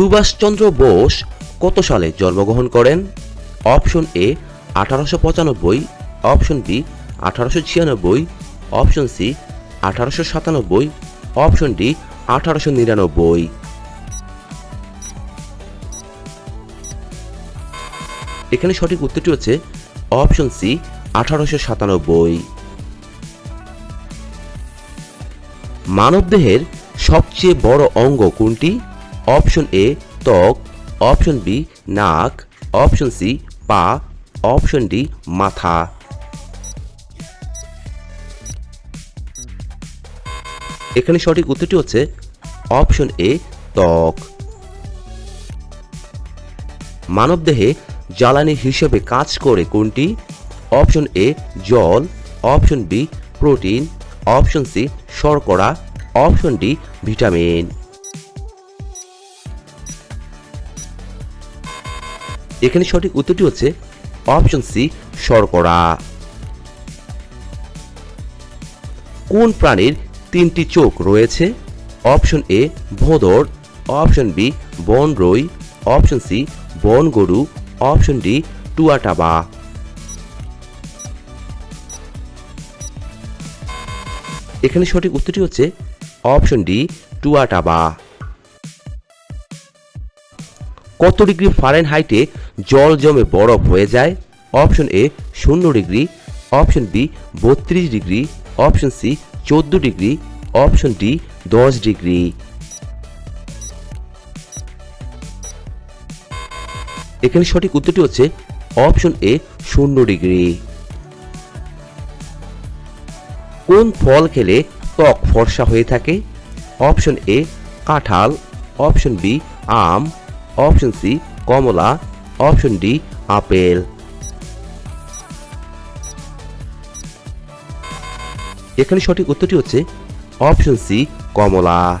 সুভাষচন্দ্র বোস কত সালে জন্মগ্রহণ করেন? অপশন এ, আঠারোশো পঁচানব্বই, অপশন বি, আঠারোশো ছিয়ানব্বই, অপশন সি, আঠারোশো সাতানব্বই, অপশন ডি, আঠারোশো নিরানব্বই। এখানে সঠিক উত্তরটি হচ্ছে অপশন সি, আঠারোশো সাতানব্বই। মানবদেহের সবচেয়ে বড় অঙ্গ কোনটি? অপশন এ, ত্বক, অপশন বি, নাক, অপশন সি, পা, অপশন ডি, মাথা। এখানে সঠিক উত্তরটি হচ্ছে অপশন এ, ত্বক। মানবদেহে জ্বালানি হিসেবে কাজ করে কোনটি? অপশন এ, জল, option B, protein, option C, শর্করা, অপশন ডি, ভিটামিন। এখানে সঠিক উত্তরটি হচ্ছে অপশন সি, শর্করা। কোন প্রাণীর তিনটি চোখ রয়েছে? অপশন এ ভোঁদর অপশন বি বন রই অপশন সি বন গরু অপশন ডি, টুয়াটাবা। এখানে সঠিক উত্তরটি হচ্ছে অপশন ডি, টুয়াটাবা। কত ডিগ্রি ফারেনহাইটে জল জমে বরফ হয়ে যায়? অপশন এ শূন্য ডিগ্রি। অপশন বি বত্রিশ ডিগ্রি। অপশন সি চোদ্দ ডিগ্রি। অপশন ডি দশ ডিগ্রি। এখানে সঠিক উত্তরটি হচ্ছে অপশন এ শূন্য ডিগ্রি। কোন ফল খেলে ত্বক ফর্সা হয়ে থাকে? অপশন এ কাঁঠাল। অপশন বি আম। অপশন সি কমলা অপশন ডি আপেল এখানে সঠিক উত্তরটি হচ্ছে অপশন সি কমলা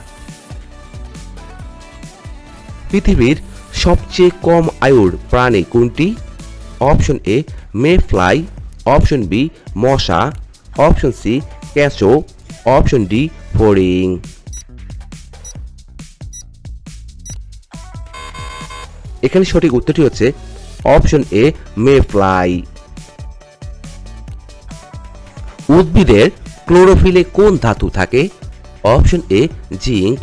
পৃথিবীর সবচেয়ে কম আয়ুর প্রাণী কোনটি? Option A mayfly option B মশা. অপশন সি ক্যাচো অপশন ডি ফড়িং। এখানে সঠিক উত্তরটি হচ্ছে অপশন এ মে ফ্লাই উদ্ভিদের ক্লোরোফিলে কোন ধাতু থাকে? Option A, zinc.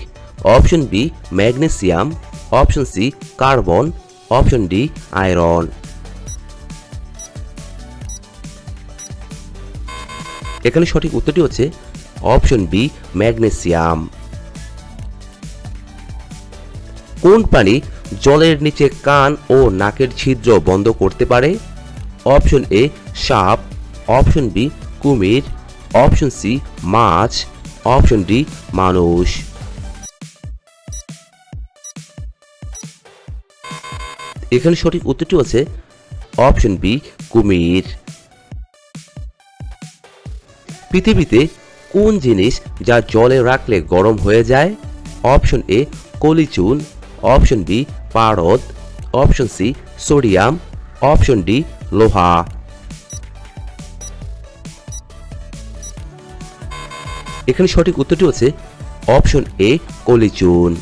Option B, magnesium. Option C, carbon. Option D, iron. এখানে সঠিক উত্তরটি হচ্ছে অপশন বি, ম্যাগনেসিয়াম। কোন প্রাণী জলের নিচে কান ও নাকের ছিদ্র বন্ধ করতে পারে। অপশন এ, সাপ। অপশন বি, কুমির। অপশন সি, মাছ। অপশন ডি, মানুষ। এখানে সঠিক উত্তরটি হচ্ছে অপশন বি, কুমির। পৃথিবীতে কোন জিনিস যা জলে রাখলে গরম হয়ে যায়? অপশন এ, কলিচুন। অপশন বি পারদ option C sodium option D লোহা এখানে সঠিক উত্তরটি হচ্ছে অপশন এ কলিচুন।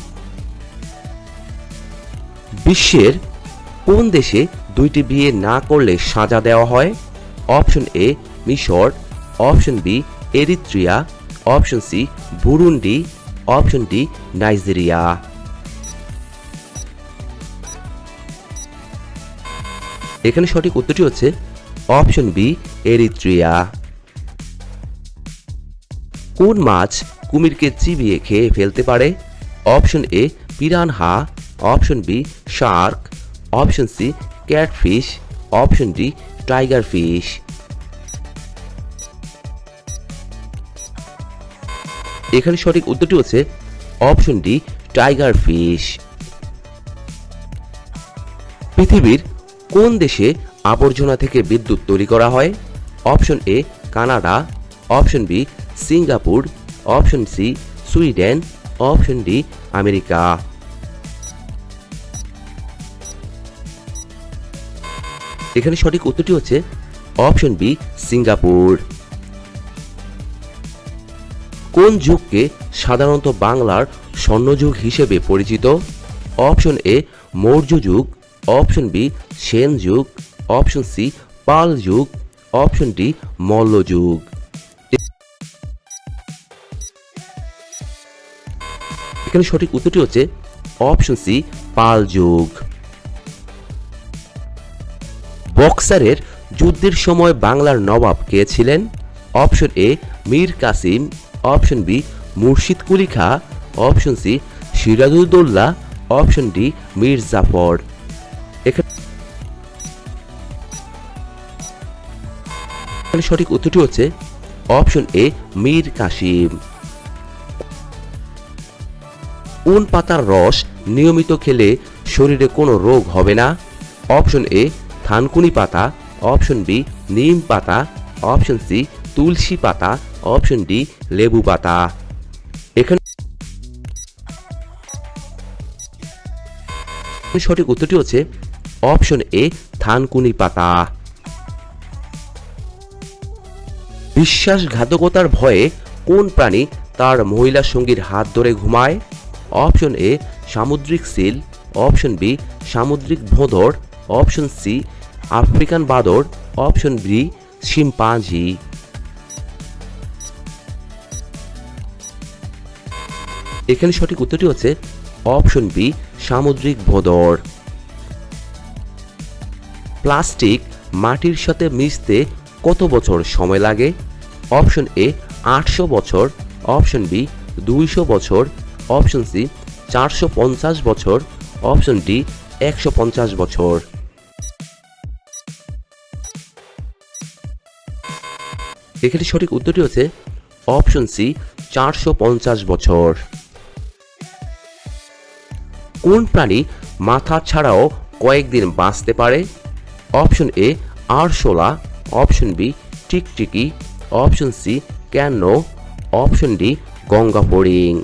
বিশ্বের কোন দেশে দুইটি বিয়ে না করলে সাজা দেওয়া হয়? অপশন এ মিশর। Option B Eritrea. Option C Burundi. Option D Nigeria. এখানে সঠিক উত্তরটি হচ্ছে অপশন বি, এরিত্রিয়া। কোন মাছ কুমিরকে চিবিয়ে খেয়ে ফেলতে পারে? Option A, piranha. Option B, shark. Option C, catfish. Option D, tiger fish. এখানে সঠিক উত্তরটি হচ্ছে অপশন ডি, টাইগার ফিশ। পৃথিবীর কোন দেশে আবর্জনা থেকে বিদ্যুৎ তৈরি করা হয়? Option A, Canada. Option B, Singapore. Option C, Sweden. Option D, America. এখানে সঠিক উত্তরটি হচ্ছে অপশন বি, সিঙ্গাপুর। কোন যুগকে সাধারণত বাংলার স্বর্ণযুগ হিসেবে পরিচিত? অপশন এ, মৌর্য যুগ। অপশন বি, সেন যুগ। অপশন সি, পাল যুগ। অপশন ডি, মল্ল যুগ। এখানে সঠিক উত্তরটি হচ্ছে অপশন সি, পাল যুগ। বক্সারের যুদ্ধের সময় বাংলার নবাব কে ছিলেন? Option A, Mir Kasim. Option B, Murshid Quli Khan. Option C Sirajuddaula option D, Mir Jafar. এখানে সঠিক উত্তরটি হচ্ছে অপশন এ, মীর কাসিম। কোন পাতার রস নিয়মিত খেলে শরীরে কোনো রোগ হবে না। অপশন এ, থানকুনি পাতা। অপশন বি, নিম পাতা। অপশন সি, তুলসী পাতা। অপশন ডি, লেবু পাতা। এখানে সঠিক উত্তরটি হচ্ছে অপশন এ, থানকুনি পাতা। বিশ্বাসঘাতকতার ভয়ে কোন প্রাণী তার মহিলা সঙ্গীর হাত ধরে ঘুমায়? অপশন এ সামুদ্রিক সিল। অপশন বি সামুদ্রিক ভোঁদর অপশন সি আফ্রিকান বাদর। Option B chimpanzee. এখানে সঠিক উত্তরটি হচ্ছে অপশন বি সামুদ্রিক ভোঁদর প্লাস্টিক মাটির সাথে মিশতে কত বছর সময় লাগে? অপশন এ আটশো বছর, অপশন বি দুইশো বছর, অপশন সি চারশো পঞ্চাশ বছর, অপশন ডি একশো পঞ্চাশ বছর। এখানে সঠিক উত্তরটি হচ্ছে অপশন সি চারশো পঞ্চাশ বছর। কোন প্রাণী মাথা ছাড়াও কয়েকদিন বাঁচতে পারে? অপশন এ আরশোলা, অপশন বি টিকটিকি অপশন সি ক্যান অপশন ডি, গঙ্গা ফড়িং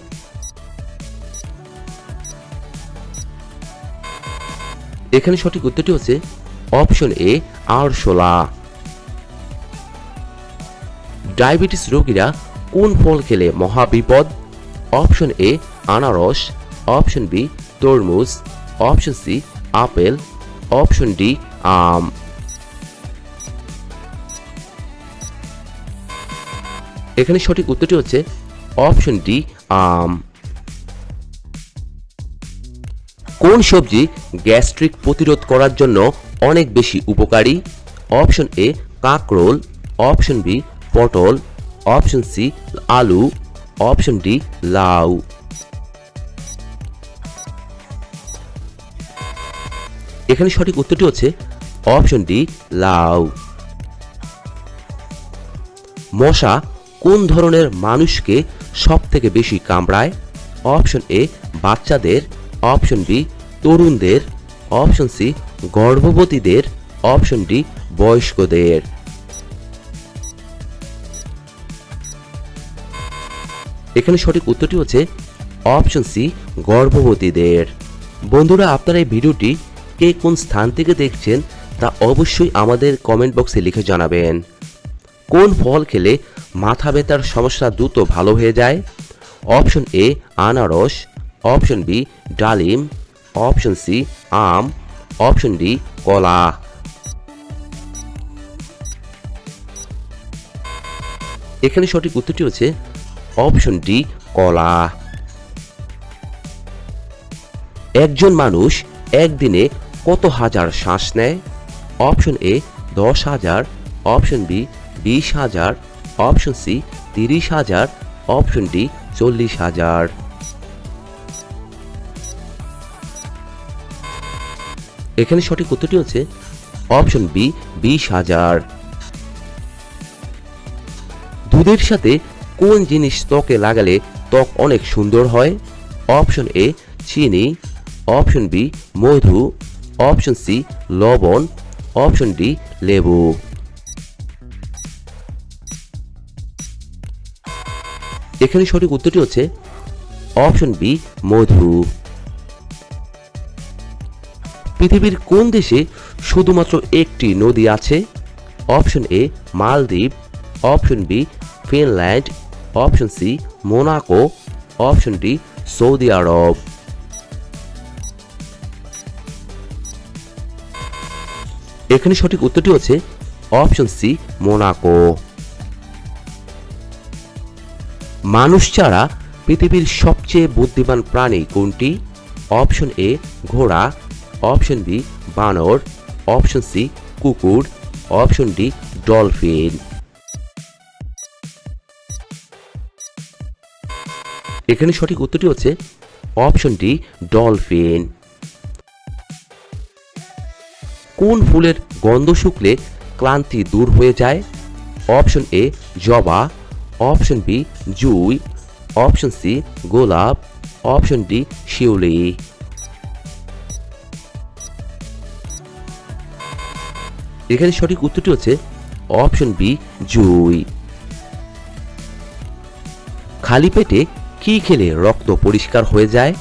এখানে সঠিক উত্তরটি হচ্ছে অপশন এ, আরশোলা। ডায়াবেটিস রোগীরা কোন ফল খেলে মহাবিপদ অপশন এ, আনারস। অপশন বি, তরমুজ। Option C, apple. Option D, আম। এখানে সঠিক উত্তরটি হচ্ছে অপশন ডি, আম। কোন সবজি গ্যাস্ট্রিক প্রতিরোধ করার জন্য অনেক বেশি উপকারী? অপশন এ, কাকরোল। অপশন বি, পটল। অপশন সি, আলু। অপশন ডি, লাউ। এখানে সঠিক উত্তরটি হচ্ছে অপশন ডি, লাউ। মশা কোন ধরনের মানুষকে সব থেকে বেশি কামড়ায়? অপশন এ বাচ্চাদের। অপশন বি তরুণদের। অপশন সি গর্ভবতীদের। অপশন ডি বয়স্কদের। এখানে সঠিক উত্তরটি হচ্ছে অপশন সি গর্ভবতীদের। বন্ধুরা, আপনারা এই ভিডিওটি কে কোন স্থান থেকে দেখছেন তা অবশ্যই আমাদের কমেন্ট বক্সে লিখে জানাবেন। কোন ফল খেলে মাথা ব্যথার সমস্যা দ্রুত ভালো হয়ে যায়? অপশন এ আনারস। অপশন বি ডালিম। অপশন সি আম। অপশন ডি কলা। এখানে সঠিক উত্তরটি হচ্ছে অপশন ডি কলা। একজন মানুষ একদিনে কত হাজার শ্বাস নেয়? অপশন এ দশ হাজার। অপশন বি বিশ হাজার অপশন সি তিরিশ হাজার অপশন ডি চল্লিশ হাজার। এখানে সঠিক উত্তরটি হচ্ছে অপশন বি বিশ হাজার। দুধের সাথে কোন জিনিস ত্বকে লাগালে ত্বক অনেক সুন্দর হয়? অপশন এ চিনি অপশন বি মধু অপশন সি লবণ অপশন ডি লেবু। এখানে সঠিক উত্তরটি হচ্ছে অপশন বি, মধু। পৃথিবীর কোন দেশে শুধুমাত্র একটি নদী আছে? অপশন এ, মালদ্বীপ। Option B, Finland. Option C, Monaco. Option D, Saudi Arab. এখানে সঠিক উত্তরটি হচ্ছে অপশন সি, মোনাকো। মানুষ ছাড়া পৃথিবীর সবচেয়ে বুদ্ধিমান প্রাণী কোনটি? অপশন এ, ঘোড়া। অপশন বি, বানর। অপশন সি, কুকুর। Option D, dolphin. এখানে সঠিক উত্তরটি হচ্ছে অপশন ডি, ডলফিন। কোন ফুলের গন্ধ শুকলে ক্লান্তি দূর হয়ে যায়? অপশন এ, জবা। অপশন বি, জুই। অপশন সি, গোলাপ। অপশন ডি, শিউলি। এখানে সঠিক উত্তরটি হচ্ছে অপশন বি, জুই। খালি পেটে কি খেলে রক্ত পরিষ্কার হয়ে যায়?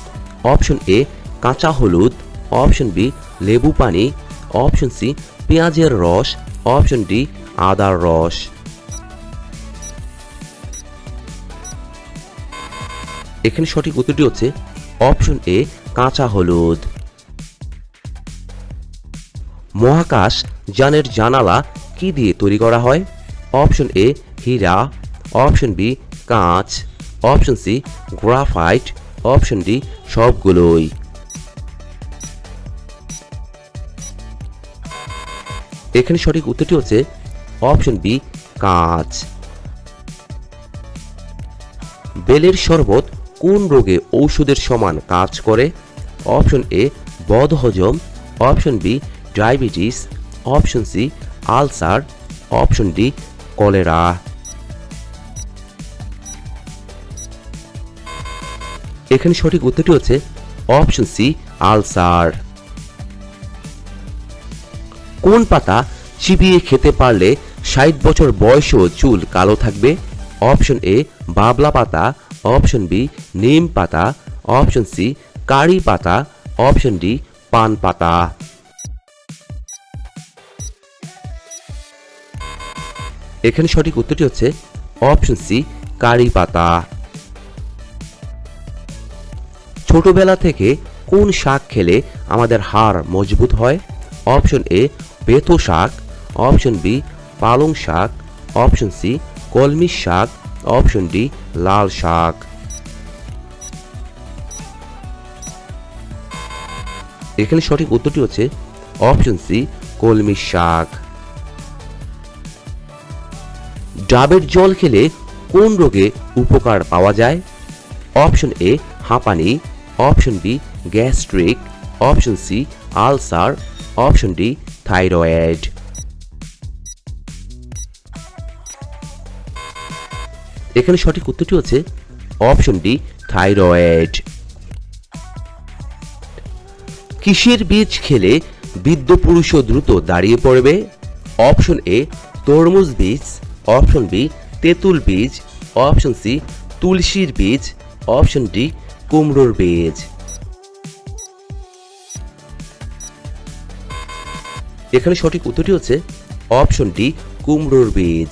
অপশন এ, কাঁচা হলুদ। অপশন বি, লেবু পানি। অপশন সি, পেঁয়াজের রস। অপশন ডি, আদার রস। এখানে সঠিক উত্তরটি হচ্ছে অপশন এ কাঁচা হলুদ। মহাকাশ যানের জানালা কি দিয়ে তৈরি করা হয়? অপশন এ হীরা, অপশন বি কাঁচ, option C graphite, option D সবগুলোই। এখানে সঠিক উত্তরটি হচ্ছে অপশন বি কাঁচ। বেলের শরবত কোন রোগে ঔষধের সমান কাজ করে? অপশন এ বদহজম। Option B diabetes. Option C ulcer. Option D cholera. এখানে সঠিক উত্তরটি হচ্ছে অপশন সি আলসার। কোন পাতা চিবিয়ে খেতে পারলে ষাট বছর বয়সেও চুল কালো থাকবে? অপশন এ বাবলা পাতা। অপশন বি, নিম পাতা। অপশন সি, কারি পাতা। অপশন ডি, পান পাতা। এখানে সঠিক উত্তরটি হচ্ছে অপশন সি, কারি পাতা। ছোটবেলা থেকে কোন শাক খেলে আমাদের হাড় মজবুত হয়? অপশন এ বেথো শাক। অপশন বি, পালং শাক। অপশন সি, কলমি শাক। অপশন ডি লাল শাক এখানে সঠিক উত্তরটি হচ্ছে অপশন সি কলমি শাক। ডাবের জল খেলে কোন রোগে উপকার পাওয়া যায়? অপশন এ হাঁপানি। Option B gastric option C ulcer. Option D thyroid এখানে সঠিক উত্তরটি হচ্ছে অপশন ডি, থাইরয়েড। কিসের বীজ খেলে বৃদ্ধ পুরুষও দ্রুত দাঁড়িয়ে পড়বে? অপশন এ, তরমুজ বীজ। অপশন বি, তেঁতুল বীজ। অপশন সি, তুলসীর বীজ। অপশন ডি, কুমড়োর বীজ। এখানে সঠিক উত্তরটি হচ্ছে অপশন ডি, কুমড়োর বীজ।